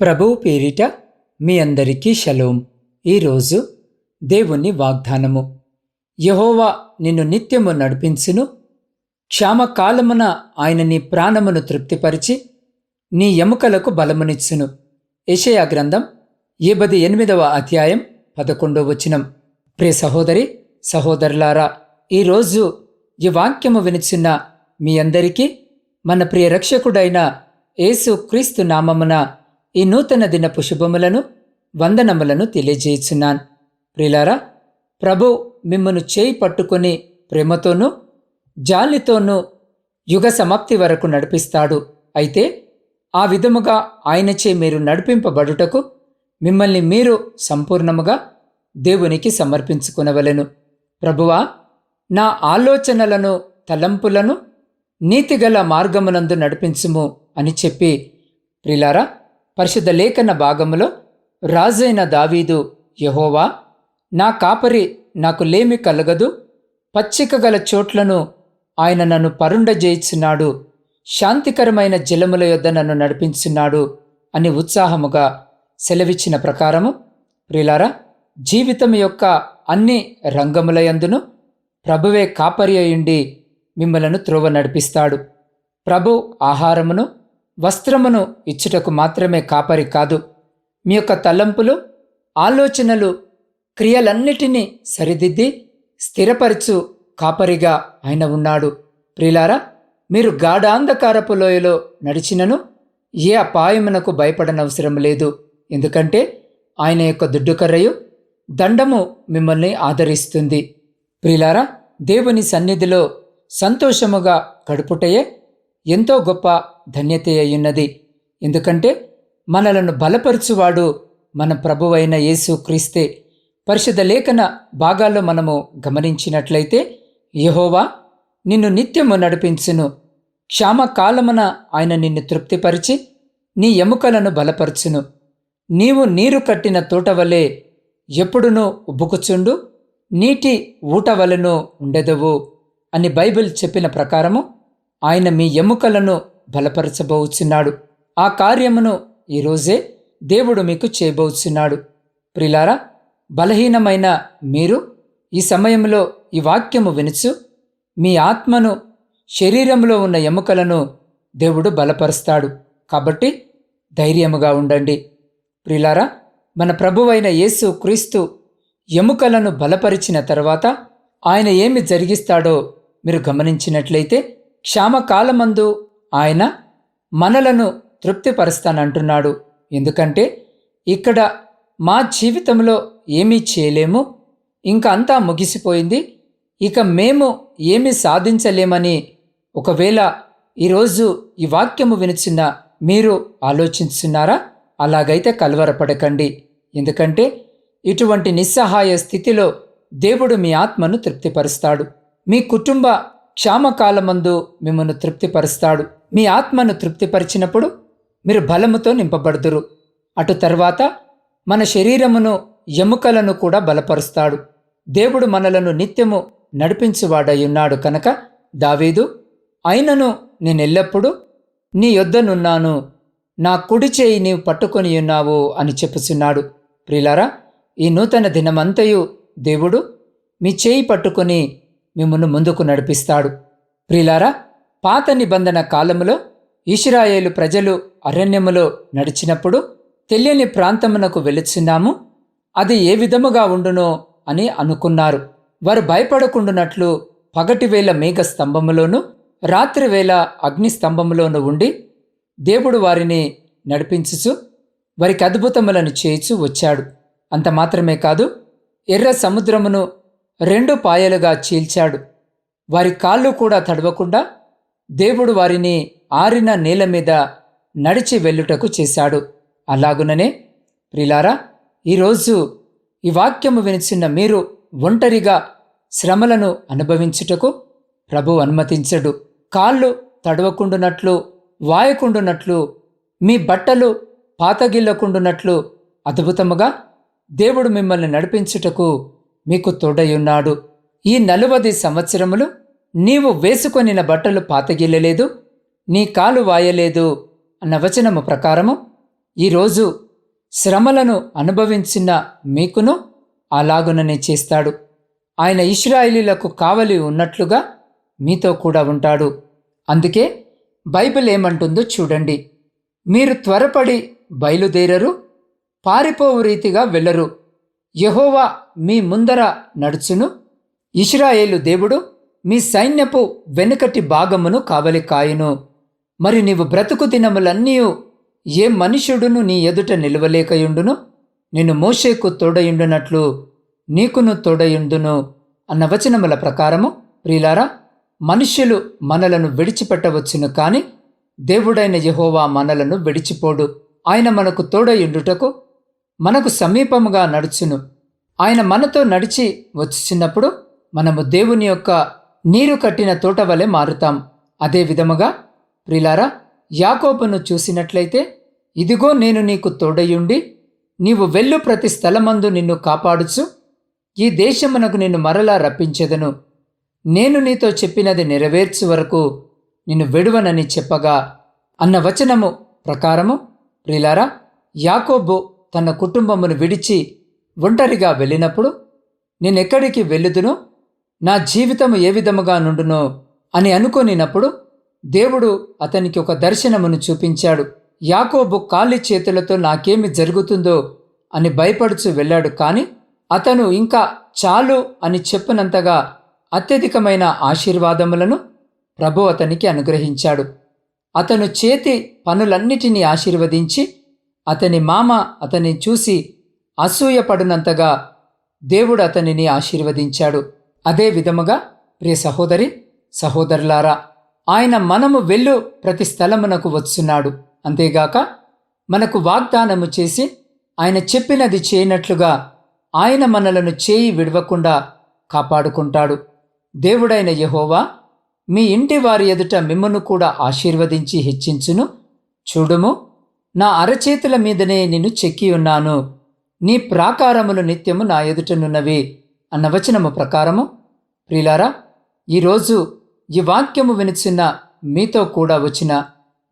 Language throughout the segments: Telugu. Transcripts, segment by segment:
ప్రభువు పేరిట మీ అందరికీ షలోం. ఈరోజు దేవుని వాగ్దానము. యహోవా నిన్ను నిత్యము నడిపించును. క్షామకాలమున ఆయన నీ ప్రాణమును తృప్తిపరిచి నీ ఎముకలకు బలమునిచ్చును. యెషయా గ్రంథం ఏబది ఎనిమిదవ అధ్యాయం పదకొండవ వచనం. ప్రే సహోదరి సహోదరులారా ఈరోజు ఈ వాక్యము వినిచున్న మీ అందరికీ మన ప్రియ రక్షకుడైన యేసు క్రీస్తు నామమున ఈ నూతన దినపు శుభములను వందనములను తెలియజేయుచున్నాను. ప్రిలారా ప్రభు మిమ్మను చేయి పట్టుకొని ప్రేమతోనూ జాలితోనూ యుగ సమాప్తి వరకు నడిపిస్తాడు. అయితే ఆ విధముగా ఆయనచే మీరు నడిపింపబడుటకు మిమ్మల్ని మీరు సంపూర్ణముగా దేవునికి సమర్పించుకునవలెను. ప్రభువా నా ఆలోచనలను తలంపులను నీతిగల మార్గమునందు నడిపించుము అని చెప్పి ప్రిలారా పరిశుద్ధ లేఖన భాగములో రాజైన దావీదు యహోవా నా కాపరి నాకు లేమి కలగదు పచ్చిక గల చోట్లను ఆయన నన్ను పరుండజేయిచున్నాడు శాంతికరమైన జలముల యొద్ద నన్ను నడిపించున్నాడు అని ఉత్సాహముగా సెలవిచ్చిన ప్రకారము ప్రిలారా జీవితం యొక్క అన్ని రంగములయందును ప్రభువే కాపరి అయుండి మిమ్మలను త్రోవ నడిపిస్తాడు. ప్రభు ఆహారమును వస్త్రమును ఇచ్చుటకు మాత్రమే కాపరి కాదు. మీ యొక్క తలంపులు ఆలోచనలు క్రియలన్నిటినీ సరిదిద్ది స్థిరపరచు కాపరిగా ఆయన ఉన్నాడు. ప్రిలారా మీరు గాఢాంధకారపు లోయలో నడిచినను ఏ అపాయమునకు భయపడనవసరం లేదు. ఎందుకంటే ఆయన యొక్క దుడ్డుకర్రయు దండము మిమ్మల్ని ఆదరిస్తుంది. ప్రిలారా దేవుని సన్నిధిలో సంతోషముగా గడుపుటయే ఎంతో గొప్ప ధన్యత అయ్యున్నది. ఎందుకంటే మనలను బలపరుచువాడు మన ప్రభువైన యేసు క్రీస్తే. పరిశుద్ధ లేఖన భాగాల్లో మనము గమనించినట్లయితే యహోవా నిన్ను నిత్యము నడిపించును. క్షామకాలమున ఆయన నిన్ను తృప్తిపరిచి నీ ఎముకలను బలపరచును. నీవు నీరు కట్టిన తోట వలె ఎప్పుడునూ ఉబ్బుకుచుండు నీటి ఊట ఉండెదవు అని బైబిల్ చెప్పిన ప్రకారము ఆయన మీ ఎముకలను బలపరచబోచున్నాడు. ఆ కార్యమును ఈరోజే దేవుడు మీకు చేయబోచున్నాడు. ప్రిలారా బలహీనమైన మీరు ఈ సమయంలో ఈ వాక్యము వినుచు మీ ఆత్మను శరీరంలో ఉన్న ఎముకలను దేవుడు బలపరుస్తాడు. కాబట్టి ధైర్యముగా ఉండండి. ప్రిలారా మన ప్రభువైన యేసు క్రీస్తు ఎముకలను బలపరిచిన తర్వాత ఆయన ఏమి జరిగిస్తాడో మీరు గమనించినట్లయితే క్షామకాలమందు ఆయన మనలను తృప్తిపరుస్తానంటున్నాడు. ఎందుకంటే ఇక్కడ మా జీవితంలో ఏమీ చేయలేము ఇంకా అంతా ముగిసిపోయింది. ఇక మేము ఏమి సాధించలేమని ఒకవేళ ఈరోజు ఈ వాక్యము వినిచిన మీరు ఆలోచిస్తున్నారా? అలాగైతే కలవరపడకండి. ఎందుకంటే ఇటువంటి నిస్సహాయ స్థితిలో దేవుడు మీ ఆత్మను తృప్తిపరుస్తాడు. మీ కుటుంబ క్షామకాలమందు మిమ్మల్ని తృప్తిపరుస్తాడు. మీ ఆత్మను తృప్తిపరిచినప్పుడు మీరు బలముతో నింపబడుదురు. అటు తర్వాత మన శరీరమును ఎముకలను కూడా బలపరుస్తాడు. దేవుడు మనలను నిత్యము నడిపించువాడయ్యున్నాడు కనుక దావీదు అయినను నేనెల్లప్పుడూ నీ యొద్దనున్నాను. నా కుడి చేయి నీవు పట్టుకొని ఉన్నావు అని చెప్పుచున్నాడు. ప్రిలారా ఈ నూతన దినమంతయు దేవుడు మీ చేయి పట్టుకొని మిమ్మల్ని ముందుకు నడిపిస్తాడు. ప్రిలారా పాత నిబంధన కాలములో ఇష్రాయేలు ప్రజలు అరణ్యములో నడిచినప్పుడు తెలియని ప్రాంతమునకు వెళుచున్నాము అది ఏ విధముగా ఉండునో అని అనుకున్నారు. వారు భయపడకుండునట్లు పగటివేళ మేఘ స్తంభములోను రాత్రివేళ అగ్ని స్తంభములోను ఉండి దేవుడు వారిని నడిపించుచు వారికి అద్భుతములను చేయిచు వచ్చాడు. అంత మాత్రమే కాదు ఎర్ర సముద్రమును రెండు పాయలుగా చీల్చాడు. వారి కాళ్ళు కూడా తడవకుండా దేవుడు వారిని ఆరిన నేల మీద నడిచి వెళ్ళుటకు చేశాడు. అలాగుననే ప్రిలారా ఈరోజు ఈ వాక్యము వినిచిన్న మీరు ఒంటరిగా శ్రమలను అనుభవించుటకు ప్రభు అనుమతించడు. కాళ్ళు తడవకుండునట్లు వాయకుండునట్లు మీ బట్టలు పాతగిల్లకుండునట్లు అద్భుతముగా దేవుడు మిమ్మల్ని నడిపించుటకు మీకు తోడయున్నాడు ఈ నలువది సంవత్సరములు నీవు వేసుకొనిన బట్టలు పాతగిల్లలేదు నీ కాలు వాయలేదు అన్న వచనము ప్రకారము ఈరోజు శ్రమలను అనుభవించిన మీకును అలాగుననే చేస్తాడు. ఆయన ఇస్రాయిలీలకు కావలి ఉన్నట్లుగా మీతో కూడా ఉంటాడు. అందుకే బైబిల్ ఏమంటుందో చూడండి. మీరు త్వరపడి బయలుదేరరు పారిపోవు రీతిగా వెళ్ళరు. యహోవా మీ ముందర నడుచును. ఇష్రాయేలు దేవుడు మీ సైన్యపు వెనుకటి భాగమును కావలి కాయును మరి నీవు బ్రతుకు దినములన్నీ ఏ మనుష్యుడును నీ ఎదుట నిలవలేకయుండును? నిన్ను మోషేకు తోడయుండునట్లు నీకును తోడయుండును అన్న వచనముల ప్రకారము ప్రియులారా మనుష్యులు మనలను విడిచిపెట్టవచ్చును కాని దేవుడైన యెహోవా మనలను విడిచిపోడు. ఆయన మనకు తోడయుండుటకు మనకు సమీపముగా నడుచును. ఆయన మనతో నడిచి వచ్చుచున్నప్పుడు మనము దేవుని యొక్క నీరు కట్టిన తోట వలె మారుతాం. అదే విధముగా ప్రిలారా యాకోబును చూసినట్లయితే ఇదిగో నేను నీకు తోడయుండి నీవు వెళ్ళు ప్రతి స్థలమందు నిన్ను కాపాడుచు ఈ దేశమునకు నిన్ను మరలా రప్పించెదను. నేను నీతో చెప్పినది నెరవేర్చు వరకు నిన్ను విడువనని చెప్పగా అన్న వచనము ప్రకారము ప్రిలారా యాకోబు తన కుటుంబమును విడిచి ఒంటరిగా వెళ్ళినప్పుడు నేనెక్కడికి వెళ్ళుదునో నా జీవితము ఏ విధముగా నుండునో అని అనుకొనినప్పుడు దేవుడు అతనికి ఒక దర్శనమును చూపించాడు. యాకోబు ఖాళీ చేతులతో నాకేమి జరుగుతుందో అని భయపడుచు వెళ్ళాడు. కాని అతను ఇంకా చాలు అని చెప్పినంతగా అత్యధికమైన ఆశీర్వాదములను ప్రభు అతనికి అనుగ్రహించాడు. అతను చేతి పనులన్నిటినీ ఆశీర్వదించి అతని మామ అతన్ని చూసి అసూయపడినంతగా దేవుడు అతనిని ఆశీర్వదించాడు. అదే విధముగా ప్రియ సహోదరి సహోదరులారా ఆయన మనము వెళ్ళు ప్రతి స్థలమునకు వచ్చున్నాడు. అంతేగాక మనకు వాగ్దానము చేసి ఆయన చెప్పినది చేయనట్లుగా ఆయన మనలను చేయి విడవకుండా కాపాడుకుంటాడు. దేవుడైన యెహోవా మీ ఇంటి వారి ఎదుట మిమ్మను కూడా ఆశీర్వదించి హెచ్చించును చూడుము. నా అరచేతుల మీదనే నిన్ను చెక్కి ఉన్నాను. నీ ప్రాకారములు నిత్యము నా ఎదుటనున్నవి అన్న వచనము ప్రకారము. ప్రియులారా ఈరోజు ఈ వాక్యము వినిచిన మీతో కూడా వచ్చిన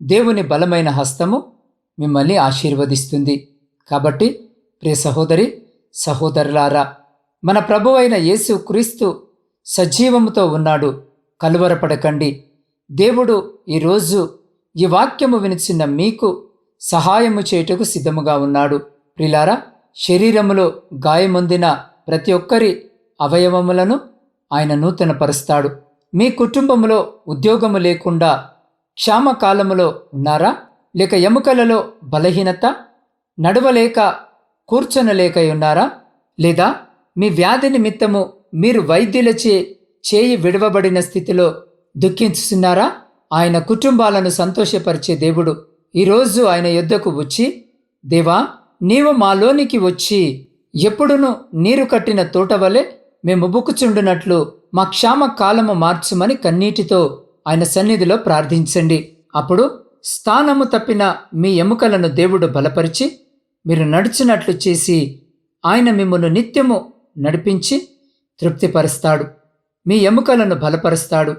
దేవుని బలమైన హస్తము మిమ్మల్ని ఆశీర్వదిస్తుంది. కాబట్టి ప్రియ సహోదరి సహోదరులారా మన ప్రభువైన యేసు క్రీస్తు సజీవముతో ఉన్నాడు. కలువరపడకండి. దేవుడు ఈరోజు ఈ వాక్యము వినిచిన మీకు సహాయము చేయుటకు సిద్ధముగా ఉన్నాడు. ప్రిలారా శరీరములో గాయమొందిన ప్రతి ఒక్కరి అవయవములను ఆయన నూతనపరుస్తాడు. మీ కుటుంబములో ఉద్యోగము లేకుండా క్షామకాలములో ఉన్నారా? లేక ఎముకలలో బలహీనత నడవలేక కూర్చొనలేక ఉన్నారా? లేదా మీ వ్యాధి నిమిత్తము మీరు వైద్యులచే చేయి విడవబడిన స్థితిలో దుఃఖించుతున్నారా ఆయన కుటుంబాలను సంతోషపరిచే దేవుడు ఈరోజు ఆయన యుద్ధకు వచ్చి దేవా నీవు మాలోనికి వచ్చి ఎప్పుడును నీరు కట్టిన తోట వలె మేము బుక్కుచుండునట్లు మా క్షామ కాలము మార్చుమని కన్నీటితో ఆయన సన్నిధిలో ప్రార్థించండి. అప్పుడు స్థానము తప్పిన మీ ఎముకలను దేవుడు బలపరిచి మీరు నడిచినట్లు చేసి ఆయన మిమ్మల్ని నిత్యము నడిపించి తృప్తిపరుస్తాడు. మీ ఎముకలను బలపరుస్తాడు.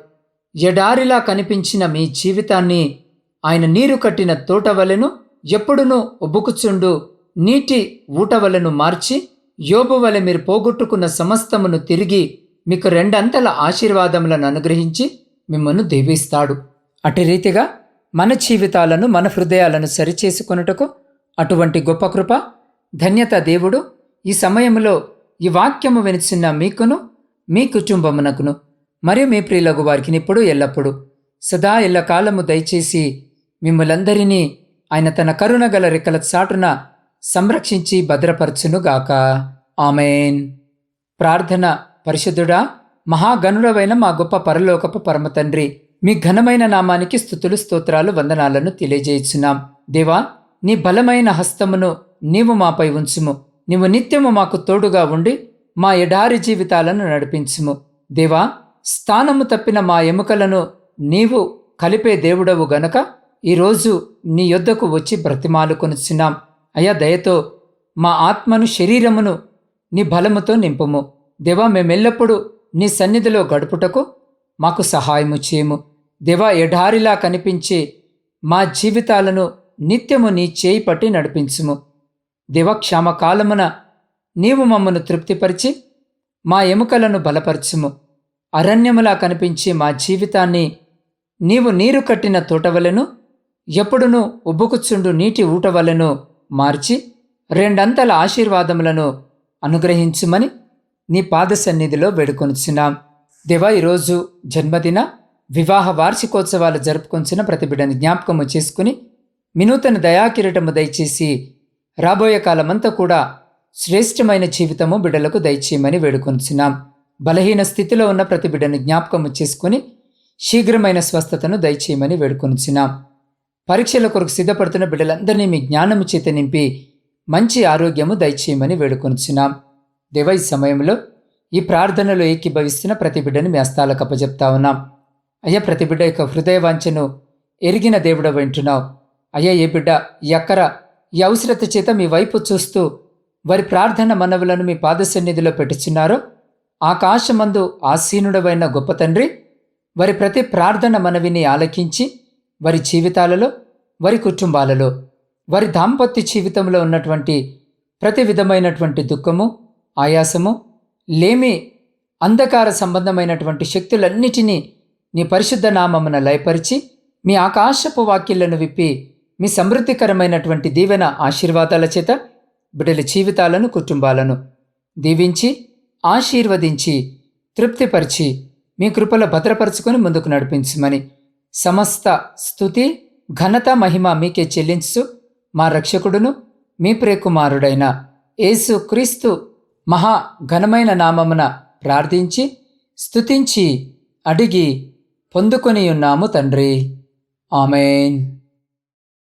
ఎడారిలా కనిపించిన మీ జీవితాన్ని ఆయన నీరు కట్టిన తోట వలెను ఎప్పుడునూ ఉబ్బుకుచుండు నీటి ఊటవలను మార్చి యోబు వలె మీరు పోగొట్టుకున్న సమస్తమును తిరిగి మీకు రెండంతల ఆశీర్వాదములను అనుగ్రహించి మిమ్మల్ని దీవిస్తాడు. అటు రీతిగా మన జీవితాలను మన హృదయాలను సరిచేసుకొనుటకు అటువంటి గొప్ప కృప ధన్యత దేవుడు ఈ సమయంలో ఈ వాక్యము వినిచిన మీకును మీ కుటుంబమునకును మరియు మీ ప్రియులకు వారికి ఇప్పుడు ఎల్లప్పుడు సదా ఎల్లకాలము దయచేసి మిమ్మలందరినీ ఆయన తన కరుణ గల రెక్కల చాటున సంరక్షించి భద్రపరచునుగాక. ఆమెన్. ప్రార్థన పరిశుద్ధుడా మహాగణుడవైన మా గొప్ప పరలోకపు పరమతండ్రి మీ ఘనమైన నామానికి స్థుతులు స్తోత్రాలు వందనాలను తెలియజేయుచున్నాం. దేవా నీ బలమైన హస్తమును నీవు మాపై ఉంచుము. నీవు నిత్యము మాకు తోడుగా ఉండి మా ఎడారి జీవితాలను నడిపించుము. దేవా స్థానము తప్పిన మా ఎముకలను నీవు కలిపే దేవుడవు గనక ఈరోజు నీ యొద్దకు వచ్చి బ్రతిమాలు కొనుచున్నాం. అయ్యా దయతో మా ఆత్మను శరీరమును నీ బలముతో నింపుము. దేవా మేమెల్లప్పుడూ నీ సన్నిధిలో గడుపుటకు మాకు సహాయము చేయము. దేవా ఎడారిలా కనిపించి మా జీవితాలను నిత్యము నీ చేయి పట్టి నడిపించుము. దివక్షామ కాలమున నీవు మమ్మను తృప్తిపరిచి మా ఎముకలను బలపరచుము. అరణ్యములా కనిపించి మా జీవితాన్ని నీవు నీరు కట్టిన తోటవలను ఎప్పుడునూ ఉబ్బుకుచుండు నీటి ఊటవలను మార్చి రెండంతల ఆశీర్వాదములను అనుగ్రహించుమని నీ పాద సన్నిధిలో వేడుకొనుచున్నాం. దేవా ఈరోజు జన్మదిన వివాహ వార్షికోత్సవాలు జరుపుకొంచిన ప్రతిబిడని జ్ఞాపకము చేసుకుని వినూతన దయాకిరీటము దయచేసి రాబోయే కాలమంతా కూడా శ్రేష్టమైన జీవితము బిడ్డలకు దయచేయమని వేడుకొంచున్నాం. బలహీన స్థితిలో ఉన్న ప్రతి బిడ్డను జ్ఞాపకము చేసుకుని శీఘ్రమైన స్వస్థతను దయచేయమని వేడుకొనిచున్నాం పరీక్షల కొరకు సిద్ధపడుతున్న బిడ్డలందరినీ మీ జ్ఞానము చేత నింపి మంచి ఆరోగ్యము దయచేయమని వేడుకొనిచున్నాం. దేవ ఈ సమయంలో ఈ ప్రార్థనలో ఏకీభవిస్తున్న ప్రతి బిడ్డను మీ అస్తాలకు అప్పజెప్తా ఉన్నాం. అయ్యా ప్రతి బిడ్డ యొక్క హృదయ వాంఛను ఎరిగిన దేవుడ వింటున్నావు. అయ్యా ఏ బిడ్డ ఈ అక్కర ఈ అవసరత చేత మీ వైపు చూస్తూ వారి ప్రార్థన మనవులను మీ పాద సన్నిధిలో పెట్టుచున్నారో ఆకాశమందు ఆసీనుడవైన గొప్ప తండ్రి వారి ప్రతి ప్రార్థన మనవిని ఆలకించి వారి జీవితాలలో వారి కుటుంబాలలో వారి దాంపత్య జీవితంలో ఉన్నటువంటి ప్రతి విధమైనటువంటి దుఃఖము ఆయాసము లేమి అంధకార సంబంధమైనటువంటి శక్తులన్నిటినీ నీ పరిశుద్ధ నామమున లయపరిచి మీ ఆకాశపు వాక్యలను విప్పి మీ సమృద్ధికరమైనటువంటి దీవెన ఆశీర్వాదాల చేత బిడ్డల జీవితాలను కుటుంబాలను దీవించి ఆశీర్వదించి తృప్తిపరిచి మీ కృపలో భద్రపరుచుకొని ముందుకు నడిపించమని సమస్త స్థుతి ఘనత మహిమ మీకే చెల్లించు మా రక్షకుడును మీ ప్రియకుమారుడైన యేసు క్రీస్తు మహా ఘనమైన నామమున ప్రార్థించి స్థుతించి అడిగి పొందుకొని ఉన్నాము తండ్రి. ఆమెన్.